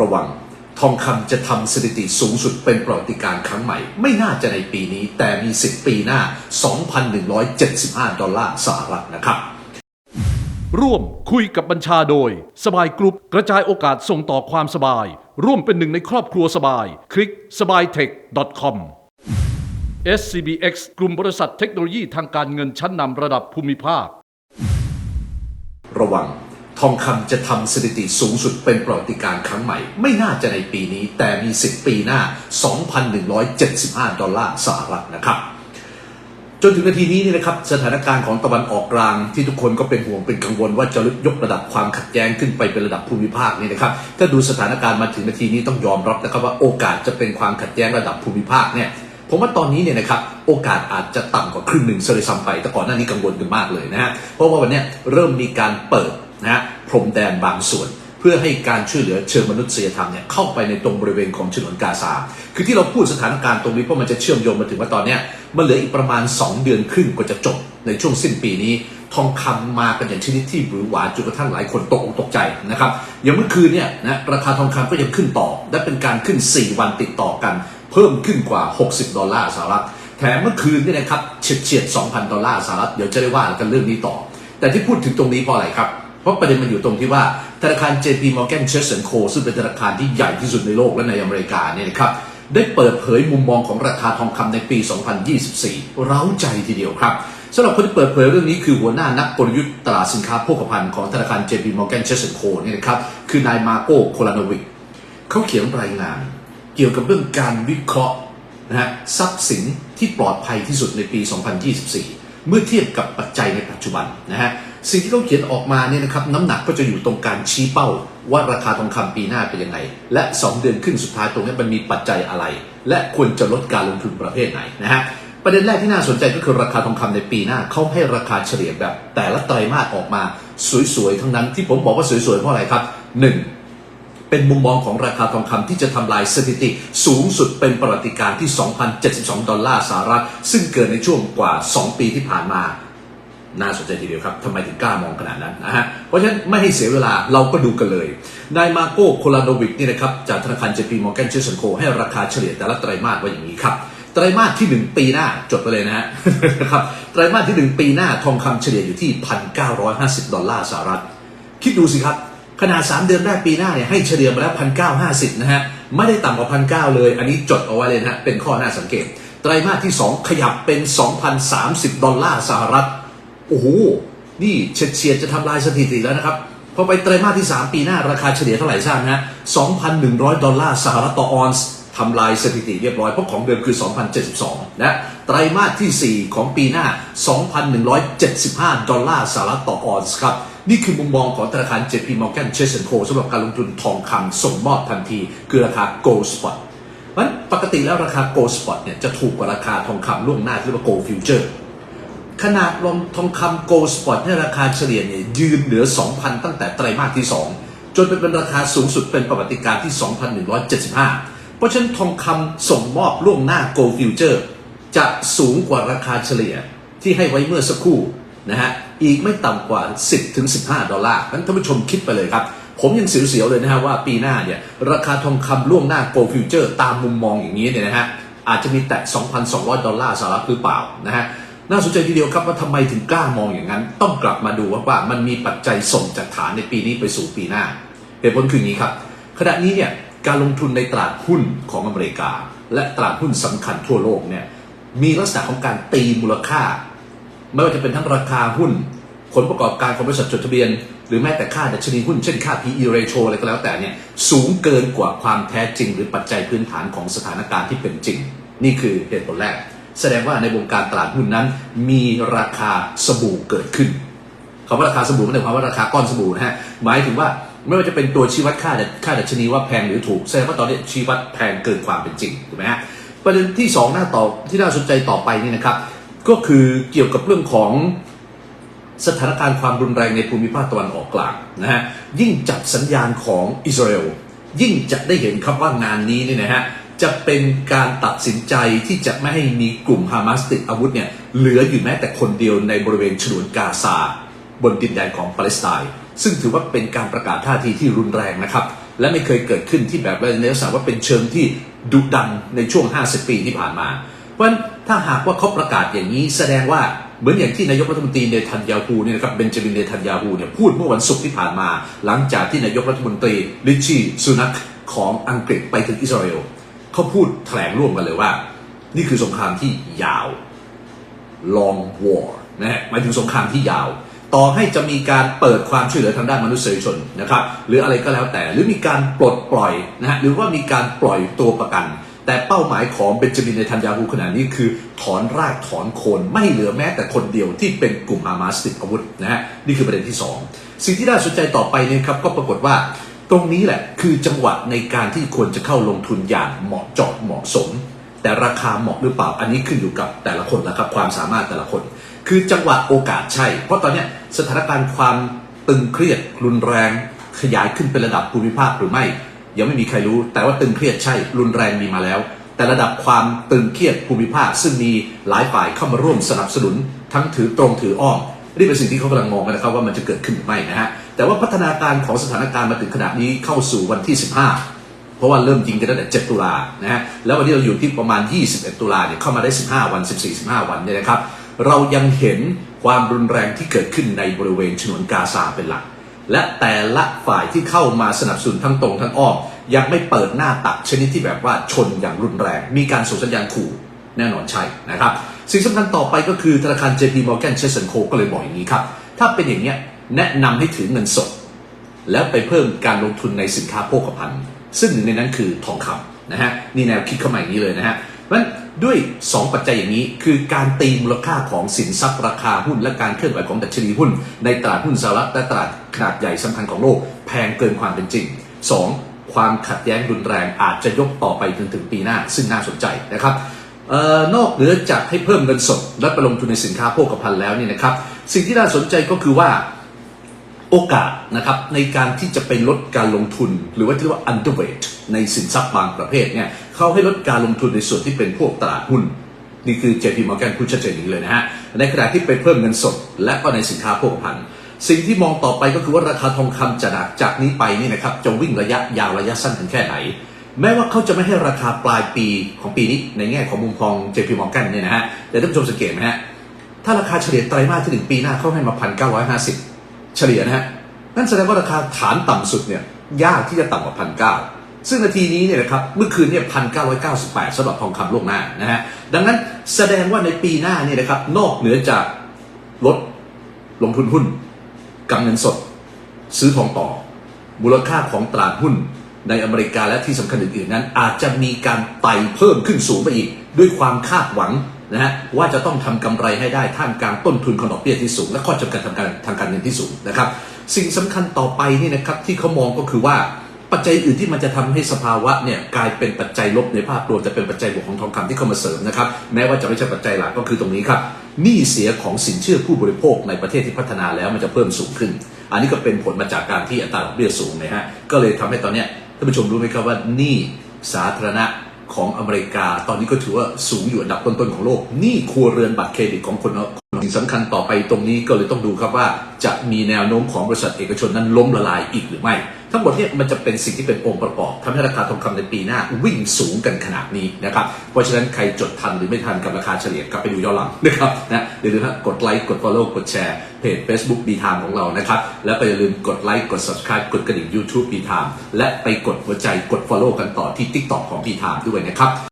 ระวัง ทองคำจะทำสถิติสูงสุดเป็นประวัติการณ์ครั้งใหม่ ไม่น่าจะในปีนี้ แต่มีสิทธิ์ปีหน้า 2,175 ดอลลาร์สหรัฐนะครับ ร่วมคุยกับบัญชาโดย สบายกรุ๊ปกระจายโอกาสส่งต่อความสบาย ร่วมเป็นหนึ่งในครอบครัวสบาย คลิกสบายเทค .com SCBX กลุ่มบริษัทเทคโนโลยีทางการเงินชั้นนำระดับภูมิภาค ระวัง ทองคำจะทำสถิติสูงสุดเป็นประวัติการครั้งใหม่ ไม่น่าจะในปีนี้ แต่มีสิปีหน้า 2,175 ดอลลาร์สหรัฐนะครับ จนถึงนาทีนี้นี่นะครับ สถานการณ์ของตะวันออกกลางที่ทุกคนก็เป็นห่วงเป็นกังวล ว่าจะยกระดับความขัดแย้งขึ้นไปเป็นระดับภูมิภาคนี่นะครับถ้าดูสถานการณ์มาถึงนาทีนี้ต้องยอมรับนะครับว่าโอกาสจะเป็นความขัดแย้งระดับภูมิภาคเนี่ยผมว่าตอนนี้เนี่ยนะครับโอกาสอาจจะต่ำกว่าครึ่งหนึ่งเซเลยซ้ำไปแต่ก่อนหน้านี้กังวลกันมากเลยนะฮะเพราะว่าวันนี้เริ่มมีการเปิด นะฮะพรมแดนบางส่วน เพื่อให้การช่วยเหลือเชิงมนุษยธรรมเนี่ยเข้าไปในตรงบริเวณของฉนวนกาซา คือที่เราพูดสถานการณ์ตรงนี้เพราะมันจะเชื่อมโยงมาถึงว่าตอนเนี้ยมันเหลืออีกประมาณ 2 เดือนครึ่งกว่าจะจบในช่วงสิ้นปีนี้ทองคำมากันอย่างชนิดที่หวือหวาจนกระทั่งหลายคนตกอกตกใจนะครับอย่างเมื่อคืนเนี่ยนะราคาทองคำก็ยังขึ้นต่อ และเป็นการขึ้น 4 วันติดต่อกัน เพิ่มขึ้นกว่า 60 ดอลลาร์สหรัฐแถมเมื่อคืนเนี่ยนะครับเฉียดเฉียด2,000 ดอลลาร์สหรัฐเดี๋ยวจะได้ว่ากันเรื่องนี้ต่อ แต่ที่พูดถึงตรงนี้เพราะอะไรครับ เพราะประเด็นมันอยู่ตรงที่ว่าธนาคาร JP Morgan Chase Co ซึ่งเป็นธนาคารที่ใหญ่ที่สุดในโลกและในอเมริกาเนี่ยนะครับได้เปิดเผยมุมมองของราคาทองคำในปี 2024 เร้าใจทีเดียวครับสำหรับคนที่เปิดเผยเรื่องนี้คือหัวหน้านักกลยุทธ์ตลาดสินค้าโภคภัณฑ์ของธนาคาร JP Morgan Chase Co เนี่ยนะครับคือนายมาโกโคลานวิกเขาเขียนรายงาน เกี่ยวกับเรื่องการวิเคราะห์นะฮะทรัพย์สินที่ปลอดภัยที่สุดในปี 2024 เมื่อเทียบกับปัจจัยในปัจจุบันนะฮะ สิ่งที่เขาเขียนออกมาเนี่ยนะครับน้ำหนักก็จะอยู่ตรงการชี้เป้าว่าราคาทองคำปีหน้าเป็นยังไง และ 2 เดือนครึ่งสุดท้ายตรงนี้มันมีปัจจัยอะไร และควรจะลดการลงทุนประเภทไหนนะฮะประเด็นแรกที่น่าสนใจก็คือราคาทองคำในปีหน้าเขาให้ราคาเฉลี่ยแบบ แต่ละไตรมาสออกมาสวยๆทั้งนั้นที่ผมบอกว่าสวยๆเพราะอะไรครับหนึ่งเป็นมุมมองของราคาทองคำที่จะทำลายสถิติ สูงสุดเป็นประวัติการณ์ที่ 2,072 ดอลลาร์สหรัฐ ซึ่งเกิดในช่วงกว่า 2 ปีที่ผ่านมา น่าสนใจทีเดียวครับทำไมถึงกล้ามองขนาดนั้นนะฮะ เพราะฉะนั้นไม่ให้เสียเวลาเราก็ดูกันเลย นายมาโก้โคลาโดวิกนี่นะครับ จากธนาคาร JP Morgan Chase Co ให้ราคาเฉลี่ยแต่ละไตรมาสไว้อย่างนี้ครับ ไตรมาสที่ 1 ปีหน้าจดไปเลยนะฮะนะครับ ไตรมาสที่ 1 ปีหน้าทองคำเฉลี่ยอยู่ที่ 1,950 ดอลลาร์สหรัฐ คิดดูสิครับ ขนาด 3 เดือนแรกปีหน้าเนี่ยให้เฉลี่ยมาแล้วพันเก้าห้าสิบนะฮะ ไม่ได้ต่ำกว่าพันเก้าเลย อันนี้จดเอาไว้เลยนะฮะเป็นข้อน่าสังเกต ไตรมาสที่ 2 ขยับเป็น 2,030 ดอลลาร์สหรัฐ โอ้โห นี่เฉียดเฉียดจะทำลายสถิติแล้วนะครับ พอไปไตรมาสที่ 3 ปีหน้าราคาเฉลี่ยเท่าไหร่ทราบนะ2,100 ดอลลาร์สหรัฐต่อออนซ์ทำลายสถิติเรียบร้อย เพราะของเดิมคือ 2,072 นะไตรมาสทีสี่4 ของปีหน้า 2,175 ดอลลาร์สหรัฐต่อออนซ์ครับ นี่คือมุมมองของธนาคาร JP Morgan Chase Co สำหรับการลงทุนทองคำส่งมอบทันที คือราคา Gold Spot เพราะฉะนั้นปกติแล้วราคา Gold Spot เนี่ยจะถูกกว่าราคาทองคำล่วงหน้าที่เรียกว่า Gold Future ขนาดลงทองคำ Gold Spot ให้ราคาเฉลี่ยเนี่ยยืนเหนือ 2,000 ตั้งแต่ไตรมาสที่ 2 จนเป็นราคาสูงสุดเป็นประวัติการณ์ที่ 2,175 เพราะฉะนั้นทองคำส่งมอบล่วงหน้า Gold Future จะสูงกว่าราคาเฉลี่ยที่ให้ไว้เมื่อสักครู่นะฮะอีกไม่ต่ำกว่า 10-15 ดอลลาร์นั้นท่านผู้ชมคิดไปเลยครับ ผมยังเสียวๆเลยนะฮะว่าปีหน้าเนี่ยราคาทองคำล่วงหน้า Gold Future ตามมุมมองอย่างนี้เนี่ยนะฮะอาจจะมีแตะ2,200 ดอลลาร์สหรัฐหรือเปล่านะฮะ น่าสนใจทีเดียวครับว่าทำไมถึงกล้ามองอย่างนั้น ต้องกลับมาดูว่าว่ามันมีปัจจัยส่งจากฐานในปีนี้ไปสู่ปีหน้าเหตุผลคืออย่างนี้ครับขณะนี้เนี่ยการลงทุนในตลาดหุ้นของอเมริกา และตลาดหุ้นสำคัญทั่วโลกเนี่ยมีลักษณะของการตีมูลค่า ไม่ว่าจะเป็นทั้งราคาหุ้น ผลประกอบการของบริษัทจดทะเบียน หรือแม้แต่ค่าดัชนีหุ้นเช่นค่า PE ratio อะไรก็แล้วแต่เนี่ยสูงเกินกว่าความแท้จริง หรือปัจจัยพื้นฐานของสถานการณ์ที่เป็นจริง นี่คือเหตุผลแรก แสดงว่าในวงการตลาดหุ้นนั้น มีราคาสบู่เกิดขึ้นคำว่าราคาสบู่ไม่ได้หมายความว่าราคาก้อนสบู่นะฮะหมายถึงว่าไม่ว่าจะเป็นตัวชี้วัดค่าดัชค่าดัชนีว่าแพงหรือถูกแสดงว่าตอนนี้ชี้วัดแพงเกินความเป็นจริงถูกไหมฮะประเด็นที่สองหน้าต่อที่น่าสนใจต่อไปนี่นะครับ ก็คือเกี่ยวกับเรื่องของสถานการณ์ความรุนแรงในภูมิภาคตะวันออกกลางนะฮะยิ่งจับสัญญาณของอิสราเอลยิ่งจะได้เห็นครับว่างานนี้นี่นะฮะ จะเป็นการตัดสินใจที่จะไม่ให้มีกลุ่มฮามาสติดอาวุธเนี่ยเหลืออยู่แม้แต่คนเดียวในบริเวณฉนวนกาซา บนดินแดนของปาเลสไตน์ซึ่งถือว่าเป็นการประกาศท่าทีที่รุนแรงนะครับ และไม่เคยเกิดขึ้นที่แบบในลักษณะว่าเป็นเชิงที่ดุดันในช่วง 50 ปีที่ผ่านมา เพราะฉะนั้นถ้าหากว่าเขาประกาศอย่างนี้แสดงว่าเหมือนอย่างที่นายกรัฐมนตรีเนทันยาฮูเนี่ยนะครับเบนจามินเนทันยาฮูเนี่ยพูดเมื่อวันศุกร์ที่ผ่านมา หลังจากที่นายกรัฐมนตรีลิชชี่ซูนักของอังกฤษไปถึงอิสราเอล เขาพูดแถลงร่วมกันเลยว่า นี่คือสงครามที่ยาว long war นะฮะหมายถึงสงครามที่ยาว ต่อให้จะมีการเปิดความช่วยเหลือทางด้านมนุษยชนนะครับ หรืออะไรก็แล้วแต่ หรือมีการปลดปล่อยนะฮะหรือว่ามีการปล่อยตัวประกัน แต่เป้าหมายของเบนจามินเนทันยาฮูขณะนี้คือ ถอนรากถอนโคนไม่เหลือแม้แต่คนเดียวที่เป็นกลุ่มฮามาสติดอาวุธนะฮะนี่คือประเด็นที่สองสิ่งที่น่าสนใจต่อไปเนี่ยครับก็ปรากฏว่า ตรงนี้แหละคือจังหวะในการที่ควรจะเข้าลงทุนอย่างเหมาะเจาะเหมาะสม แต่ราคาเหมาะหรือเปล่าอันนี้ขึ้นอยู่กับแต่ละคนนะครับความสามารถแต่ละคน คือจังหวะโอกาสใช่ เพราะตอนนี้สถานการณ์ความตึงเครียดรุนแรง ขยายขึ้นเป็นระดับภูมิภาคหรือไม่ ยังไม่มีใครรู้ แต่ว่าตึงเครียดใช่ รุนแรงมีมาแล้ว แต่ระดับความตึงเครียดภูมิภาค ซึ่งมีหลายฝ่ายเข้ามาร่วมสนับสนุน ทั้งถือตรงถืออ้อมนี่เป็นสิ่งที่เขากำลังมองกันนะครับว่ามันจะเกิดขึ้นหรือไม่นะฮะ แต่ว่าพัฒนาการของสถานการณ์มาถึงขณะนี้เข้าสู่วันที่ 15 เพราะว่าเริ่มยิงกันตั้งแต่ 7 ตุลานะฮะแล้ววันนี้เราอยู่ที่ประมาณ 21 ตุลาเนี่ยเข้ามาได้ 15 วัน 14 15 วันเนี่ยนะครับ เรายังเห็นความรุนแรงที่เกิดขึ้นในบริเวณฉนวนกาซาเป็นหลัก และแต่ละฝ่ายที่เข้ามาสนับสนุนทั้งตรงทั้งอ้อมยังไม่เปิดหน้าตักชนิดที่แบบว่าชนอย่างรุนแรง มีการส่งสัญญาณขู่แน่นอนใช่นะครับสิ่งสำคัญต่อไปก็คือธนาคาร JP Morgan Chase Co ก็เลยบอกอย่างนี้ครับ ถ้าเป็นอย่างเนี้ย แนะนำให้ถือเงินสด แล้วไปเพิ่มการลงทุนในสินค้าโภคภัณฑ์ ซึ่งหนึ่งในนั้นคือทองคำนะฮะนี่แนวคิดเข้ามาอย่างนี้เลยนะฮะนั้นด้วย 2 ปัจจัยอย่างนี้คือการตีมูลค่าของสินทรัพย์ราคาหุ้น และการเคลื่อนไหวของดัชนีหุ้น ในตลาดหุ้นสหรัฐและตลาดขนาดใหญ่สำคัญของโลก แพงเกินความเป็นจริง 2. ความขัดแย้งรุนแรงอาจจะยกต่อไปจนถึงปีหน้า ซึ่งน่าสนใจนะครับออนอกเหนือจากให้เพิ่มเงินสดและไปลงทุนในสินค้าโภคภัณฑ์แล้วเนี่ยนะครับ สิ่งที่น่าสนใจก็คือว่า โอกาสนะครับในการที่จะไปลดการลงทุน หรือว่าที่เรียกว่า underweight ในสินทรัพย์บางประเภทเนี่ยเขาให้ลดการลงทุนในส่วนที่เป็นพวกตลาดหุ้น นี่คือ JP Morgan พูดชัดเจนอย่างนี้เลยนะฮะในขณะที่ไปเพิ่มเงินสด และก็ในสินค้าโภคภัณฑ์สิ่งที่มองต่อไปก็คือว่าราคาทองคำจะหนักจากนี้ไปนี่นะครับจะวิ่งระยะยาวระยะสั้นถึงแค่ไหน แม้ว่าเขาจะไม่ให้ราคาปลายปีของปีนี้ในแง่ของมุมมอง JP Morgan เนี่ยนะฮะแต่ท่านผู้ชมสังเกตไหมฮะถ้าราคาเฉลี่ยไตรมาสที่หนึ่งปีหน้าเขาให้มาพันเก้าร้อยห้าสิบ เฉลี่ยนะฮะนั่นแสดงว่าราคาฐานต่ำสุดเนี่ยยากที่จะต่ำกว่าพันเก้าซึ่งนาทีนี้เนี่ยนะครับเมื่อคืนเนี่ยพันเก้าร้อยเก้าสิบแปดสำหรับทองคำล่วงหน้านะฮะดังนั้นแสดงว่าในปีหน้าเนี่ยนะครับนอกเหนือจากลดลงทุนหุ้นกำเงินสด ซื้อทองต่อ มูลค่าของตลาดหุ้นในอเมริกาและที่สำคัญอื่นๆนั้น อาจจะมีการไต่เพิ่มขึ้นสูงไปอีก ด้วยความคาดหวัง นะฮะว่าจะต้องทำกำไรให้ได้ท่ามกลางต้นทุนของดอกเบี้ยที่สูง และข้อจำกัดทางการทางการเงินที่สูงนะครับ สิ่งสำคัญต่อไปนี่นะครับที่เขามองก็คือว่าปัจจัยอื่นที่มันจะทำให้สภาวะเนี่ยกลายเป็นปัจจัยลบในภาพรวมจะเป็นปัจจัยบวกของทองคำที่เข้ามาเสริมนะครับแม้ว่าจะไม่ใช่ปัจจัยหลักก็คือตรงนี้ครับหนี้เสียของสินเชื่อผู้บริโภคในประเทศที่พัฒนาแล้วมันจะเพิ่มสูงขึ้น อันนี้ก็เป็นผลมาจากการที่อัตราดอกเบี้ยสูงนะฮะก็เลยทำให้ตอนเนี้ยท่านผู้ชมรู้ไหมครับว่าหนี้สาธารณะ ของอเมริกา ตอนนี้ก็ถือว่าสูงอยู่อันดับต้นๆของโลก นี่ครัวเรือนบัตรเครดิตของคน สิ่งสำคัญต่อไปตรงนี้ก็เลยต้องดูครับว่าจะมีแนวโน้มของบริษัทเอกชนนั้นล้มละลายอีกหรือไม่ ทั้งหมดเนี่ยมันจะเป็นสิ่งที่เป็นองค์ประกอบทำให้ราคาทองคำในปีหน้าวิ่งสูงกันขนาดนี้นะครับเพราะฉะนั้นใครจดทันหรือไม่ทันกับราคาเฉลี่ยกลับไปดูย้อนหลังนะครับนะอย่าลืมกดไลค์กด follow กดแชร์เพจ Facebook b ีทามของเรานะครับแล้วก็อย่าลืมกดไลค์กด subscribe กดกระดิ่ง YouTube บีทามและไปกดหัวใจกด follow กันต่อที่ TikTok ของ b ีทามด้วยนะครับ